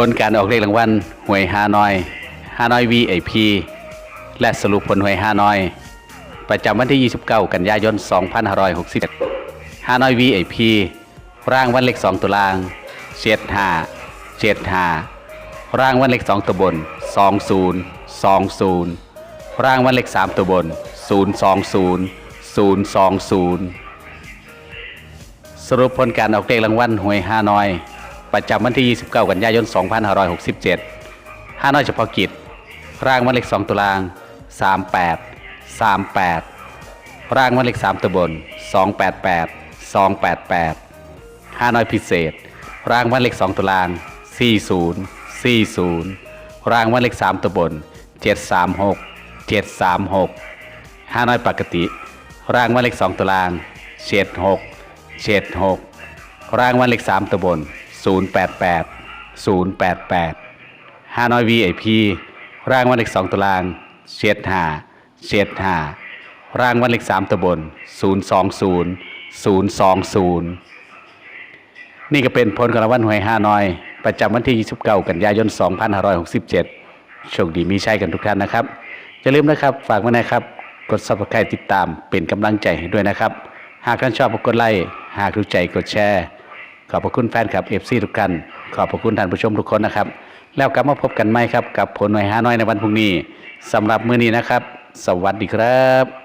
ผลการออกเลขรางวัลหวยฮานอยฮานอย VIP และสรุปผลหวยฮานอย ประจำวันที่ 29 กันยายน 2561ฮานอย VIP ร่างวันเลข2ตัวล่างเจ็ดห้าเจ็ดห้าร่างวันเลข2ตัวบน 20 20 ร่างวันเลข3ตัวบน 020 020 สรุปผลการออกเลขรางวัลหวยฮานอย ประจำวันที่ 29 กันยายน 2567ฮาน้อยเฉพาะกิจ ร่างวันเลข 2ตัวล่าง 38 38 ร่างวันเลข 3ตัวบน 288 288ฮาน้อยพิเศษ ร่างวันเลข 2ตัวล่าง 40 40 ร่างวันเลข 3ตัวบน 736 736ฮาน้อยปกติ ร่างวันเลข 2ตัวล่าง 76 76 ร่างวันเลข 3ตัวบน 088 088ฮานอย VIP ร่างวันเลข2ตัวล่าง75 75ร่างวันเลข3ตัวบน020 020 นี่ก็เป็นผลการางวัลหวยฮานอย ประจำวันที่ 29 กันยายน 2567 โชคดีมีชัยกันทุกท่านนะครับ อย่าลืมนะครับฝากไว้นะครับ กด subscribe ติดตามเป็นกำลังใจให้ด้วยนะครับ หากท่านชอบกดไลค์หากถูกใจกดแชร์ ขอบพระคุณแฟนคลับเอฟซีทุกท่านขอบพระคุณท่านผู้ชมทุกคนนะครับ แล้วกลับมาพบกันใหม่ครับกับผลหน่วยฮานอยในวันพรุ่งนี้สำหรับมื้อนี้นะครับ สวัสดีครับ